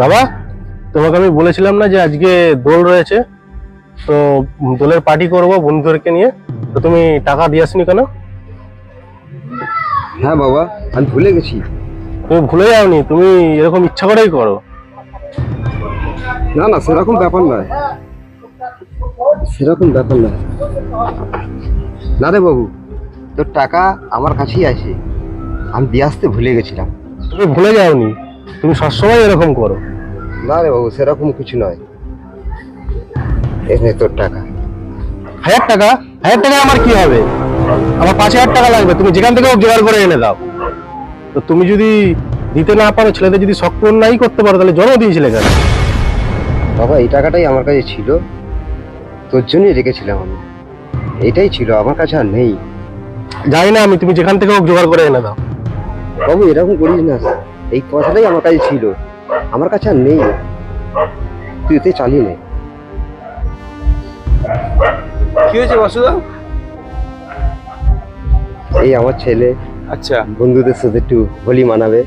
বাবা তোমাকে আমি বলেছিলাম না যে আজকে দোল রয়েছে? তো দোলের পার্টি করব বন্ধুদেরকে নিয়ে। তো তুমি টাকা দিয়ে আসনি কেন? হ্যাঁ বাবা আমি ভুলে গেছি। তুমি ভুলে যাওনি তুমি এরকম ইচ্ছা করেই করো। না না সেরকম ব্যাপার নয়। সেরকম ব্যাপার নয়। না রে বাবু তোর টাকা আমার কাছেই আছে। আমি দিয়ে আসতে ভুলে গেছিলাম। তুমি ভুলে যাওনি? তুমি সবসময় এরকম করো। না রে বাবু সেরকম কিছু নয়। এখানে তোর টাকা। হাজার টাকা? হাজার টাকা আমার কি হবে? আমার পাঁচ হাজার টাকা লাগবে তুমি যেখান থেকে হোক জোগাড় করে এনে দাও। তো তুমি যদি দিতে না পারো ছেলেদের যদি শখ পূরণ নাই করতে পারো তাহলে জন্ম দিয়েছিলে কেন? বাবা এই টাকাটাই আমার কাছে ছিল। তোর জন্যই রেখেছিলাম আমি। এইটাই ছিল আমার কাছে আর নেই। জানি না আমি তুমি যেখান থেকে হোক জোগাড় করে এনে দাও। বাবু এরকম করিস না। এই কথাটাই আমার কাছে ছিল। আমার কাছে আর নেই। তুই এতে চালিয়ে নে। কি হয়েছে বাসুদা? এই আমার ছেলে আচ্ছা। বন্ধুদের সাথে একটু হোলি মানাবে।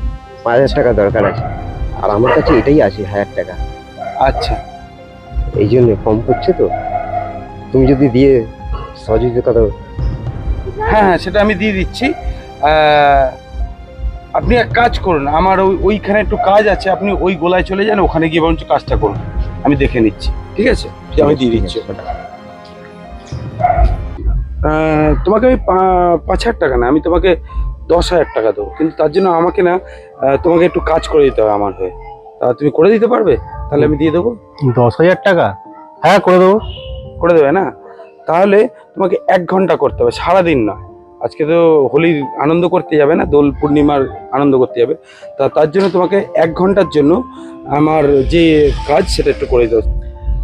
পাঁচ হাজার টাকা দরকার আছে। আর আমার কাছে এটাই আছে হাজার টাকা। আচ্ছা। এই জন্য কম করছে তো। তুমি যদি দিয়ে সহযোগিতা দাও হ্যাঁ হ্যাঁ সেটা আমি দিয়ে দিচ্ছি। আপনি এক কাজ করুন আমার ওই ওইখানে একটু কাজ আছে আপনি ওই গোলায় চলে যান ওখানে গিয়ে বরঞ্চ কাজটা করুন। আমি দেখে নিচ্ছি ঠিক আছে? আমি দিয়ে দিচ্ছি তোমাকে আমি পাঁচ হাজার টাকা না আমি তোমাকে দশ হাজার টাকা দেবো। কিন্তু তার জন্য আমাকে না তোমাকে একটু কাজ করে দিতে হবে আমার হয়ে। তা তুমি করে দিতে পারবে? তাহলে আমি দিয়ে দেবো। দশ হাজার টাকা? হ্যাঁ করে দেবো। করে দেবে না? তাহলে তোমাকে এক ঘণ্টা করতে হবে সারাদিন নয়। আজকে তো হোলির আনন্দ করতে যাবে না, দোল পূর্ণিমার আনন্দ করতে যাবে। তা তার জন্য তোমাকে এক ঘণ্টার জন্য আমার যে কাজ সেটা একটু করে দেবো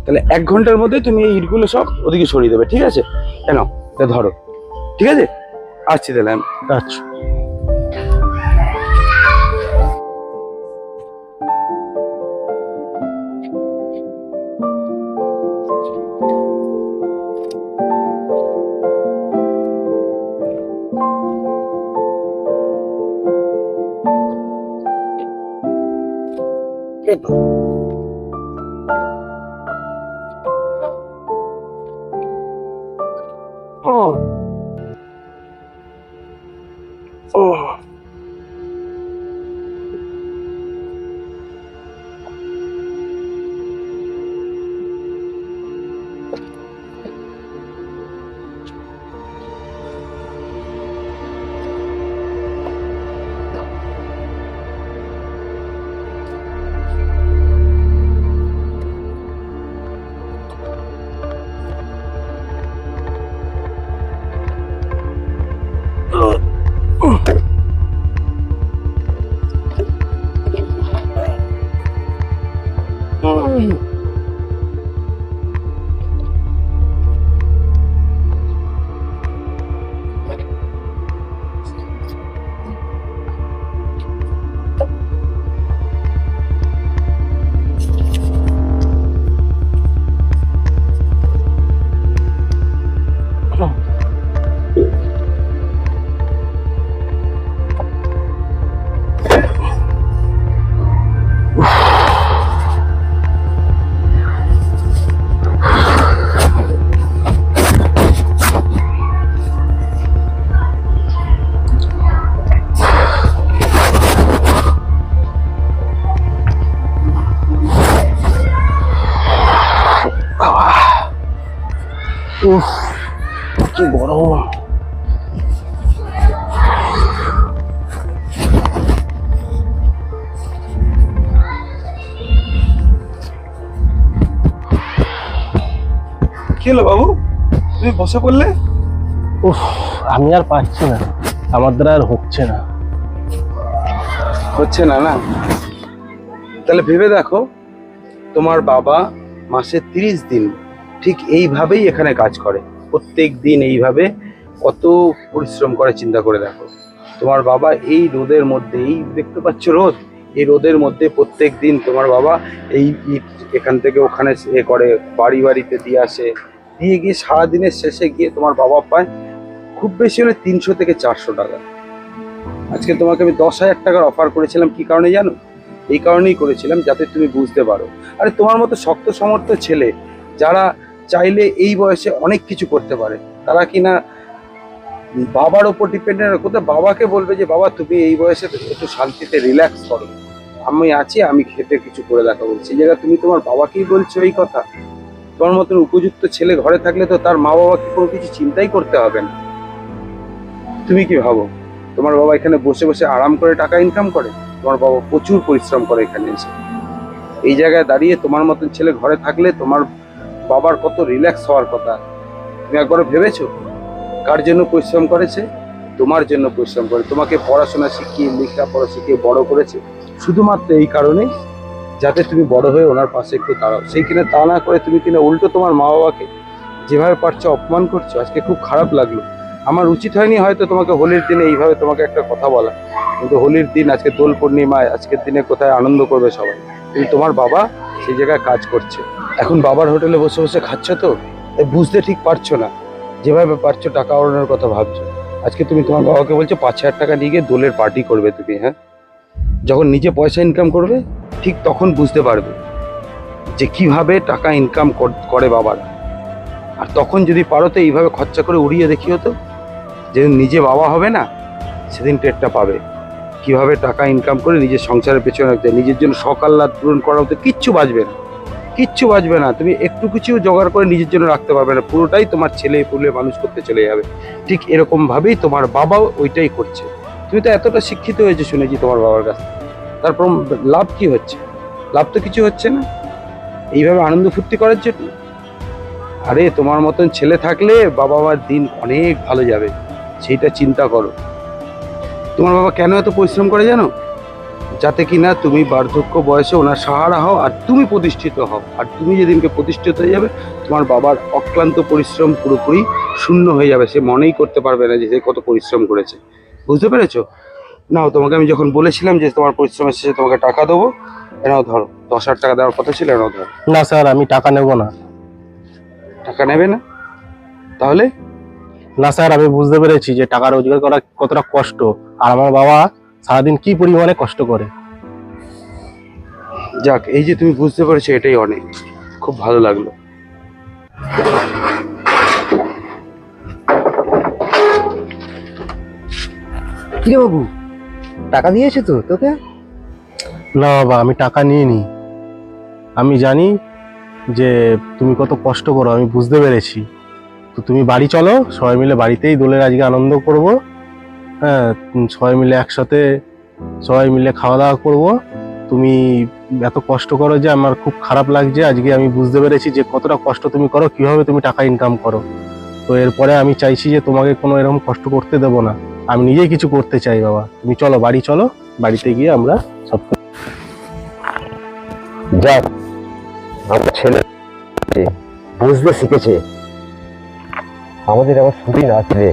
তাহলে এক ঘণ্টার মধ্যে তুমি এই ইটগুলো সব ওদিকে সরিয়ে দেবে, ঠিক আছে? কেন তা ধরো, ঠিক আছে? আসছি তাহলে আমি। আচ্ছা 되겠다. 어. উফ কি গরম। কি হলো বাবু? তুমি বসে পড়লে? উফ আমি আর পাচ্ছি না। আমার দ্বারা আর হচ্ছে না। হচ্ছে না না? তাহলে ভেবে দেখো তোমার বাবা মাসে তিরিশ দিন ঠিক এইভাবেই এখানে কাজ করে। প্রত্যেক দিন এইভাবে কত পরিশ্রম করে চিন্তা করে দেখো। তোমার বাবা এই রোদের মধ্যে, এই দেখতে পাচ্ছ রোদ? এই রোদের মধ্যে প্রত্যেক দিন তোমার বাবা এই ইট এখান থেকে ওখানে এ করে, বাড়ি বাড়িতে দিয়ে আসে। দিয়ে গিয়ে সারাদিনের শেষে গিয়ে তোমার বাবা পায় খুব বেশি হলে তিনশো থেকে চারশো টাকা। আজকে তোমাকে আমি দশ হাজার টাকার অফার করেছিলাম, কি কারণে জানো? এই কারণেই করেছিলাম, যাতে তুমি বুঝতে পারো। আরে তোমার মতো শক্ত সমর্থ ছেলে, যারা চাইলে এই বয়সে অনেক কিছু করতে পারে। তারা কিনা বাবার ওপর ডিপেন্ডেন্ট কোথাও বাবাকে বলবে যে, বাবা, তুমি এই বয়সে একটু শান্তিতে রিল্যাক্স করো। আমি আছি, আমি খেতে কিছু করে দেখাবো। সেই জায়গায় তুমি তোমার বাবাকেই বলছো এই কথা। তোমার মতন উপযুক্ত ছেলে ঘরে থাকলে তো তার মা বাবাকে কোনো কিছু চিন্তাই করতে হবে না। তুমি কি ভাবো? তোমার বাবা এখানে বসে বসে আরাম করে টাকা ইনকাম করে? তোমার বাবা প্রচুর পরিশ্রম করে এখানে এসে। এই জায়গায় দাঁড়িয়ে তোমার মতন ছেলে ঘরে থাকলে তোমার বাবার কত রিল্যাক্স হওয়ার কথা। তুমি একবার ভেবেছো? কার জন্য পরিশ্রম করেছে? তোমার জন্য পরিশ্রম করে। তোমাকে পড়াশোনা শিখিয়ে, লেখাপড়া শিখিয়ে বড় করেছে। শুধুমাত্র এই কারণে যাতে তুমি বড় হয়ে ওনার পাশে একটু দাঁড়াও। সেই তা না করে তুমি কিনা উল্টো তোমার মা বাবাকে যেভাবে পারছ অপমান করছ। আজকে খুব খারাপ লাগল। আমার উচিত হয়নি হয়তো তোমাকে হোলির দিনে এইভাবে তোমাকে একটা কথা বলা। কিন্তু হোলির দিন, আজকে দোল পূর্ণিমায়, আজকের দিনে কোথায় আনন্দ করবে সবাই? কিন্তু তোমার বাবা সেই জায়গায় কাজ করছে। এখন বাবার হোটেলে বসে বসে খাচ্ছ তো? তাই বুঝতে ঠিক পারছ না। যেভাবে পারছ টাকা ওড়ানোর কথা ভাবছ। আজকে তুমি তোমার বাবাকে বলছো পাঁচ হাজার টাকা নিয়ে গিয়ে দোলের পার্টি করবে তুমি হ্যাঁ? যখন নিজে পয়সা ইনকাম করবে, ঠিক তখন বুঝতে পারবে যে কীভাবে টাকা ইনকাম করে বাবারা। আর তখন যদি পারো তো এইভাবে খরচা করে উড়িয়ে দেখিও তো। যেদিন নিজে বাবা হবে না, সেদিন টেরটা পাবে। কীভাবে টাকা ইনকাম করে নিজের সংসারের পেছনে রাখতে নিজের জন্য সকাল সকাল্লাদ পূরণ করা হতে কিচ্ছু বাঁচবে না। কিচ্ছু বাঁচবে না। তুমি একটু কিছু জোগাড় করে নিজের জন্য রাখতে পারবে না। পুরোটাই তোমার ছেলে পুলে মানুষ করতে চলে যাবে। ঠিক এরকমভাবেই তোমার বাবাও ওইটাই করছে। তুমি তো এতটা শিক্ষিত হয়েছে শুনেছি তোমার বাবার কাছ তারপর লাভ কি হচ্ছে? লাভ তো কিছু হচ্ছে না। এইভাবে আনন্দ ফুর্তি করার জন্য? আরে তোমার মতন ছেলে থাকলে বাবা মার দিন অনেক ভালো যাবে। সেইটা চিন্তা করো। তোমার বাবা কেন এত পরিশ্রম করে জানো? যাতে কিনা তুমি বার্ধক্য বয়সে ওনার সাহারা হও আর তুমি প্রতিষ্ঠিত হও। আর তুমি যেদিনকে প্রতিষ্ঠিত হয়ে যাবে তোমার বাবার অক্লান্ত পরিশ্রম পুরোপুরি শূন্য হয়ে যাবে। সে মনেই করতে পারবে না যে সে কত পরিশ্রম করেছে। বুঝতে পেরেছ? নাও তোমাকে আমি যখন বলেছিলাম যে তোমার পরিশ্রমের শেষে তোমাকে টাকা দেবো এনাও ধরো। দশ হাজার টাকা দেওয়ার কথা ছিল এনাও ধরো। না স্যার আমি টাকা নেব না। টাকা নেবে না? তাহলে? না স্যার আমি বুঝতে পেরেছি যে টাকা রোজগার করা কতটা কষ্ট। আর আমার বাবা সারাদিন কি পরিমাণে কষ্ট করে? যাক এই যে তুমি বুঝতে পেরেছ এটাই অনেক। খুব ভালো লাগল। কিরে বাবু টাকা দিয়েছে তো তোকে? না বাবা আমি টাকা নিয়ে নি আমি জানি যে তুমি কত কষ্ট করো আমি বুঝতে পেরেছি। তো তুমি বাড়ি চলো, সবাই মিলে বাড়িতেই দোলের আজকে আনন্দ করব। হ্যাঁ সবাই মিলে একসাথে সবাই মিলে খাওয়া দাওয়া করব। তুমি এত কষ্ট করো যে আমার খুব খারাপ লাগছে, আজকে আমি বুঝতে পেরেছি যে কতটা কষ্ট তুমি করো, কীভাবে তুমি টাকা ইনকাম করো। তো এরপরে আমি চাইছি যে তোমাকে কোনো এরকম কষ্ট করতে দেবো না। আমি নিজেই কিছু করতে চাই, বাবা। তুমি চলো, বাড়ি চলো, বাড়িতে গিয়ে আমরা সব যাক, আমার ছেলে বুঝতে শিখেছে। আমাদের আবার ছুটি না রে